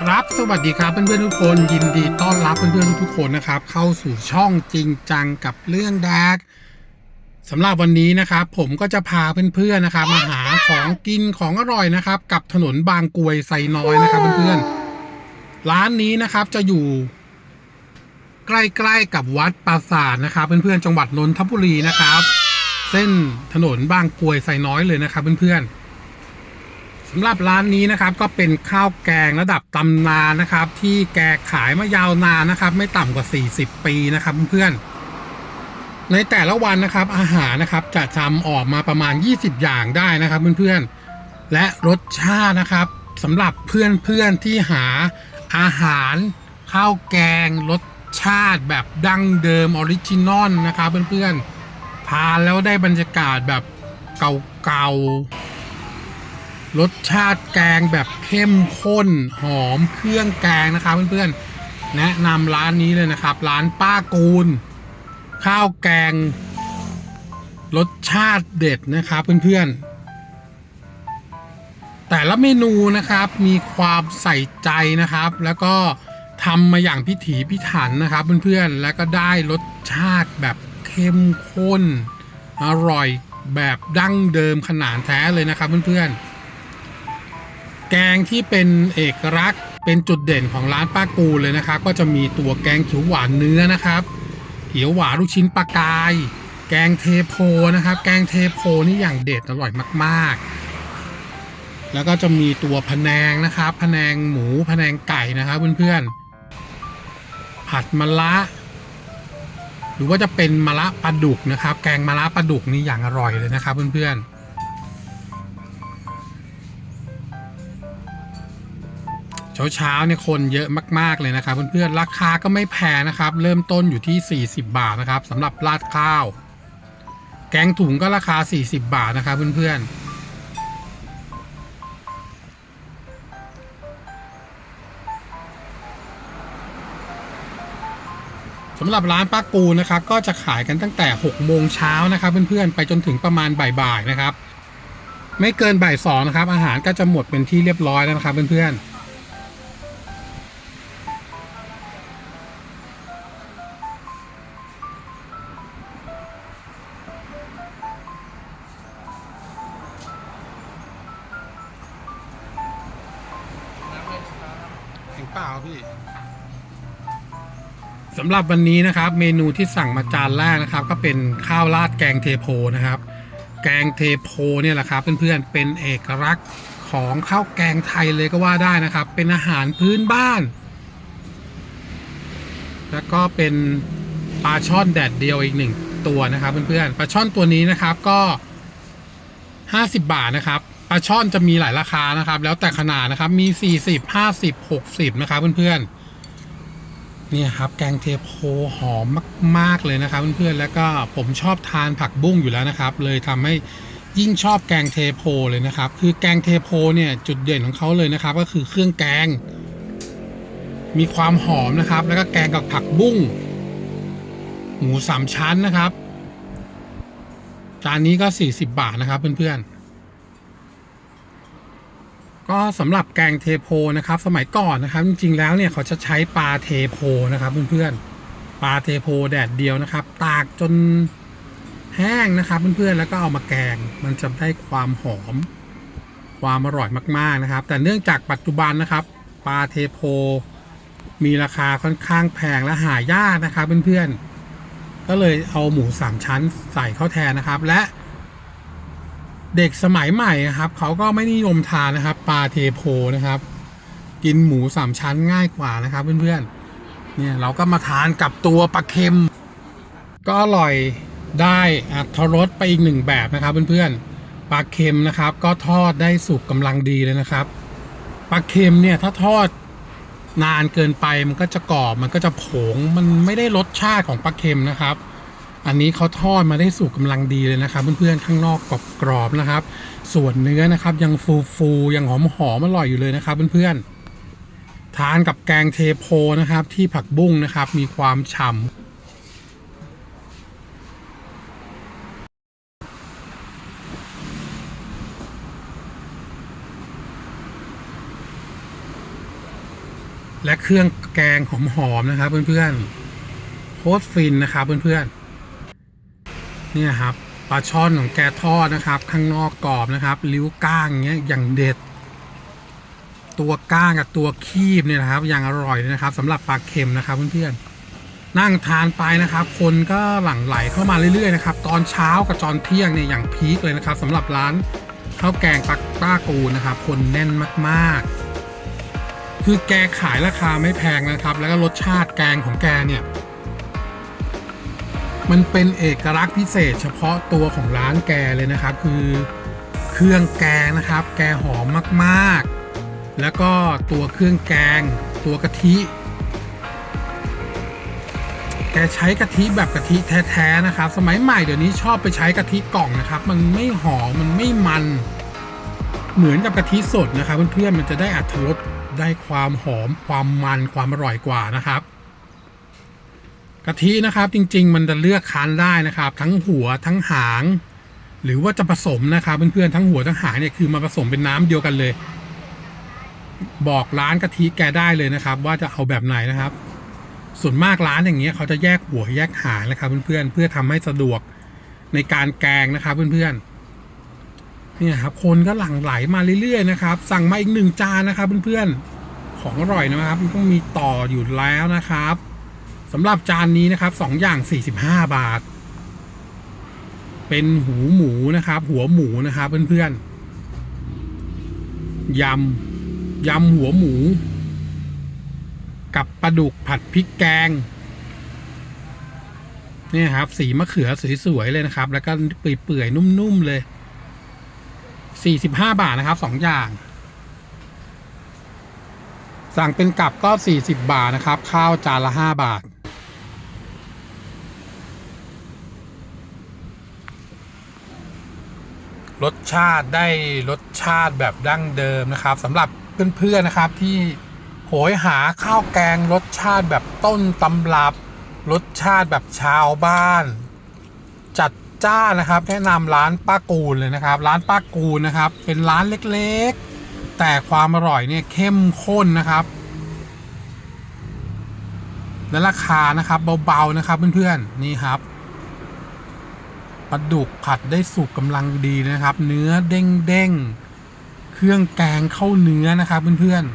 ครับ สวัสดีครับเพื่อนๆทุกคน ยินดีต้อนรับเพื่อนๆทุกคนนะครับ เข้าสู่ช่องจริงจังกับเรื่องดาร์กสำหรับวันนี้นะครับ ผมก็จะพาเพื่อนๆนะครับ มาหาของกินของอร่อยนะครับ กับถนนบางกรวยไซน้อยนะครับเพื่อนๆร้านนี้นะครับจะอยู่ ใกล้ๆกับวัดปราสาทนะครับ เพื่อนๆจังหวัดนนทบุรีนะครับ เส้นถนนบางกรวยไซน้อยเลยนะครับ เพื่อนๆ สำหรับร้านนี้นะครับก็เป็นข้าวแกงระดับตำนานนะครับ ที่แกขายมายาวนานนะครับ ไม่ต่ำกว่า 40 ปีนะครับเพื่อนๆในแต่ละวันนะครับอาหารนะครับจะทำออกมาประมาณ 20 อย่างได้นะครับเพื่อนๆและรสชาตินะครับสำหรับเพื่อนๆที่หาอาหารข้าวแกงรสชาติแบบดั้งเดิมออริจินอลนะครับเพื่อนๆทานแล้วได้บรรยากาศแบบเก่าๆ รสชาติแกงแบบเข้มข้นหอมเครื่องแกงนะครับเพื่อนๆ แนะนำร้านนี้เลยนะครับ ร้านป้ากูล ข้าวแกง รสชาติเด็ดนะครับเพื่อนๆ แต่ละเมนูนะครับมีความใส่ใจนะครับ แล้วก็ทำมาอย่างพิถีพิถันนะครับเพื่อนๆ แล้วก็ได้รสชาติแบบเข้มข้น อร่อยแบบดั้งเดิมขนาดแท้เลยนะครับเพื่อนๆ แกงที่เป็นเอกลักษณ์ เป็นจุดเด่นของร้านป้ากูเลยนะครับก็จะมีตัวแกงเขียวหวานเนื้อนะครับ เขียวหวานลูกชิ้นปลากาย แกงเทโพนะครับ แกงเทโพนี่อย่างเด็ดอร่อยมากๆ แล้วก็จะมีตัวพะแนงนะครับพะแนงหมูพะแนงไก่นะครับเพื่อนๆ ผัดมะละหรือว่าจะเป็นมะละปลาดุกนะครับ แกงมะละปลาดุกนี่อย่างอร่อยเลยนะครับเพื่อนๆ เช้าเช้าๆเนี่ยคนเยอะมากๆเลยนะครับเพื่อนๆราคาก็ไม่แพงนะครับ เริ่มต้นอยู่ที่ 40 บาทนะครับสำหรับราดข้าว แกงถุงก็ราคา 40 บาทนะครับเพื่อนๆสำหรับร้านป้ากูนะครับก็จะขายกันตั้งแต่ 6 โมงเช้านะครับเพื่อนๆไปจนถึงประมาณบ่ายๆนะครับ ไม่เกินบ่ายสองนะครับ อาหารก็จะหมดเป็นที่เรียบร้อยแล้วนะครับเพื่อนๆ ปล่าพี่สำหรับวันนี้นะครับ เมนูที่สั่งมาจานแรกนะครับ ก็เป็นข้าวราดแกงเทโพนะครับ แกงเทโพเนี่ยแหละครับเพื่อนๆเป็นเอกลักษณ์ของข้าวแกงไทยเลยก็ว่าได้นะครับ เป็นอาหารพื้นบ้าน แล้วก็เป็นปลาช่อนแดดเดียวอีกหนึ่งตัวนะครับเพื่อนๆปลาช่อนตัวนี้นะครับก็ 50 บาทนะครับ ปลาช่อนจะมีหลายราคานะครับ แล้วแต่ขนาดนะครับ มี 40 50 60 นะครับเพื่อนๆนี่ครับ แกงเทโพหอมมาก ๆ เลยนะครับเพื่อนๆแล้วก็ผมชอบทานผักบุ้งอยู่แล้วนะครับ เลยทำให้ยิ่งชอบแกงเทโพเลยนะครับ คือแกงเทโพเนี่ยจุดเด่นของเขาเลยนะครับ ก็คือเครื่องแกง มีความหอมนะครับ แล้วก็แกงกับผักบุ้งหมูสามชั้นนะครับจานนี้ก็ 40 บาทนะครับเพื่อนๆ ก็สำหรับแกงเทโพนะครับ สมัยก่อนนะครับ จริงๆแล้วเนี่ยเขาจะใช้ปลาเทโพนะครับเพื่อนๆปลาเทโพแดดเดียวนะครับ ตากจนแห้งนะครับเพื่อนๆแล้วก็เอามาแกงมันจะได้ความหอม ความอร่อยมากๆนะครับ แต่เนื่องจากปัจจุบันนะครับปลาเทโพ มีราคาค่อนข้างแพงและหายากนะครับเพื่อนๆก็เลยเอาหมูสามชั้นใส่เข้าแทนนะครับ และ เด็กสมัยใหม่ครับเขาก็ไม่นิยมทานนะครับปลาเทโพนะครับ กินหมูสามชั้นง่ายกว่านะครับเพื่อนๆเนี่ยเราก็มาทานกับตัวปลาเค็ม ก็อร่อยได้อัตรสไปอีกหนึ่งแบบนะครับเพื่อนๆปลาเค็มนะครับ ก็ทอดได้สุกกำลังดีเลยนะครับปลาเค็มเนี่ยถ้าทอดนานเกินไปมันก็จะกรอบมันก็จะผงมันไม่ได้รสชาติของปลาเค็มนะครับ อันนี้เขาทอดมาได้สุกกำลังดีเลยนะครับ เพื่อนๆข้างนอกกรอบๆนะครับ ส่วนเนื้อนะครับยังฟูๆยังหอมๆอร่อยอยู่เลยนะครับ เพื่อนๆทานกับแกงเทโพนะครับ ที่ผักบุ้งนะครับ มีความฉ่ำและเครื่องแกงหอมๆนะครับ เพื่อนๆโคตรฟินนะครับเพื่อนๆ เนี่ยครับปลาช่อนของแกทอดนะครับ ข้างนอกกรอบนะครับ ริ้วก้างเงี้ยอย่างเด็ด ตัวก้างกับตัวคีบเนี่ยนะครับ อย่างอร่อยเลยนะครับสำหรับปลาเค็มนะครับเพื่อนๆนั่งทานไปนะครับ คนก็หลั่งไหลเข้ามาเรื่อยๆนะครับตอนเช้ากับตอนเที่ยงเนี่ยอย่างพีคเลยนะครับสำหรับร้านข้าวแกงปักป้ากูนะครับ คนแน่นมากๆ คือแกขายราคาไม่แพงนะครับ แล้วก็รสชาติแกงของแกเนี่ย มันเป็นเอกลักษณ์พิเศษ เฉพาะตัวของร้านแกเลยนะครับ คือเครื่องแกงนะครับ แกหอมมากๆ แล้วก็ตัวเครื่องแกง ตัวกะทิ แกใช้กะทิแบบกะทิแท้ๆนะครับ สมัยใหม่เดี๋ยวนี้ชอบไปใช้กะทิกล่องนะครับ มันไม่หอมมันไม่มัน เหมือนกับกะทิสดนะครับเพื่อนๆมันจะได้อัตรสได้ความหอมความมันความอร่อยกว่านะครับ กะทินะครับจริง ๆ มันจะเลือกคั้นได้นะครับ ทั้งหัวทั้งหาง หรือว่าจะผสมนะครับเพื่อนๆทั้งหัวทั้งหางเนี่ยคือมาผสมเป็นน้ำเดียวกันเลย บอกร้านกะทิแกได้เลยนะครับ ว่าจะเอาแบบไหนนะครับ ส่วนมากร้านอย่างเงี้ยเขาจะแยกหัวแยกหางนะครับ เพื่อนๆเพื่อทำให้สะดวกในการแกงนะครับเพื่อนๆเนี่ยครับคนก็หลั่งไหลมาเรื่อยๆนะครับ สั่งมาอีกหนึ่งจานนะครับเพื่อนๆของอร่อยนะครับมันต้องมีต่ออยู่แล้วนะครับ สำหรับจานนี้นะครับสองอย่าง45บาท เป็นหูหมูนะครับ หัวหมูนะครับเพื่อนๆยำยำหัวหมู กับปลาดุกผัดพริกแกงนี่ครับ สีมะเขือสวยๆเลยนะครับ แล้วก็เปื่อยๆนุ่มๆเลย45บาทนะครับสองอย่าง สั่งเป็นกับก็40บาทนะครับ ข้าวจานละ5บาท รสชาติได้รสชาติแบบดั้งเดิมนะครับสำหรับเพื่อนๆนะครับที่โหยหาข้าวแกงรสชาติแบบต้นตำรับ รสชาติแบบชาวบ้าน จัดจ้านนะครับ แนะนำร้านป้ากูลเลยนะครับ ร้านป้ากูลนะครับ เป็นร้านเล็กๆ แต่ความอร่อยเนี่ยเข้มข้นนะครับ และราคานะครับเบาๆนะครับเพื่อนๆนี่ครับ ปลาดุกผัดได้สุกกำลังดีนะครับ เนื้อเด้งเด้งเครื่องแกงเข้าเนื้อนะครับเพื่อนๆ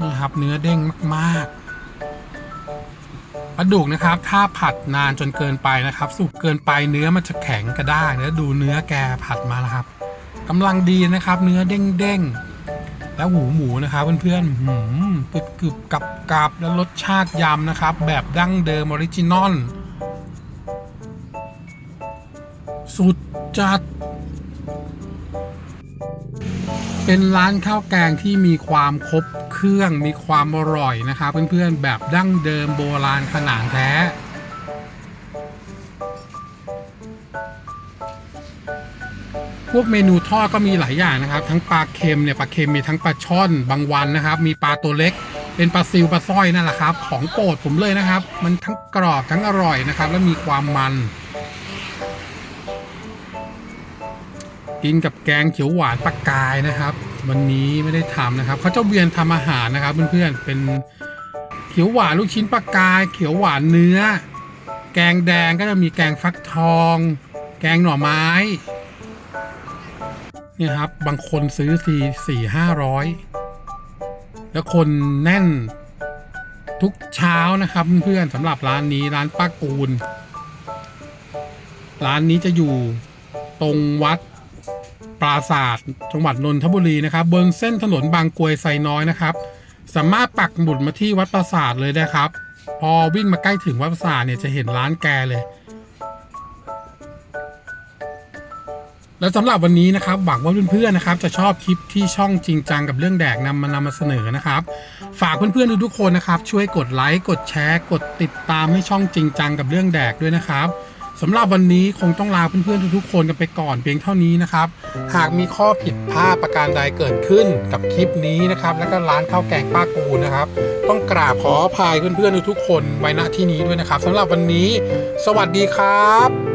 นี่ครับเนื้อเด้งมากๆปลาดุกนะครับ ถ้าผัดนานจนเกินไปนะครับ สุกเกินไปเนื้อมันจะแข็งกระด้างแล้วดูเนื้อแกผัดมานะครับกำลังดีนะครับ เนื้อเด้งๆ แล้วหูหมูนะครับเพื่อนๆหืมกรึบกรึบกับกับแล้วรสชาติยำนะครับ แบบดั้งเดิมออริจินอลสุดจัด เป็นร้านข้าวแกงที่มีความครบเครื่องมีความอร่อยนะครับเพื่อนๆแบบดั้งเดิมโบราณขนาดแท้ พวกเมนูทอดก็มีหลายอย่างนะครับ ทั้งปลาเค็มเนี่ยปลาเค็มมีทั้งปลาช่อนบางวันนะครับ มีปลาตัวเล็ก เป็นปลาซิวปลาสร้อยนั่นแหละครับ ของโปรดผมเลยนะครับ มันทั้งกรอบทั้งอร่อยนะครับ และมีความมันกินกับแกงเขียวหวานปลากายนะครับ วันนี้ไม่ได้ทำนะครับเขาจะเวียนทำอาหารนะครับ เพื่อนๆเป็นเขียวหวานลูกชิ้นปลากาย เขียวหวานเนื้อ แกงแดงก็จะมีแกงฟักทอง แกงหน่อไม้ เนี่ยครับ บางคนซื้อสี่สี่ห้าร้อยแล้วคนแน่นทุกเช้านะครับเพื่อนๆสำหรับร้านนี้ร้านป้ากูล ร้านนี้จะอยู่ตรงวัดปราศาสตร์จังหวัดนนทบุรีนะครับบนเส้นถนนบางกวยไซน้อยนะครับ สามารถปักหมุดมาที่วัดปราศาสตร์เลยนะครับ พอวิ่งมาใกล้ถึงวัดปราศาสตร์เนี่ยจะเห็นร้านแกเลย แล้วสำหรับวันนี้นะครับหวังว่าเพื่อนๆนะครับจะชอบคลิปที่ช่องจริงจังกับเรื่องแดกนำมานำมาเสนอนะครับ ฝากเพื่อนๆทุกๆคนนะครับ ช่วยกดไลค์กดแชร์ กดติดตามให้ช่องจริงจังกับเรื่องแดกด้วยนะครับสำหรับวันนี้คงต้องลาเพื่อนๆทุกๆคนกันไปก่อนเพียงเท่านี้นะครับ หากมีข้อผิดพลาดประการใดเกิดขึ้นกับคลิปนี้นะครับ แล้วก็ร้านข้าวแกงป้ากูนะครับ ต้องกราบขออภัยเพื่อนๆทุกๆคนไว้ณที่นี้ด้วยนะครับสำหรับวันนี้ สวัสดีครับ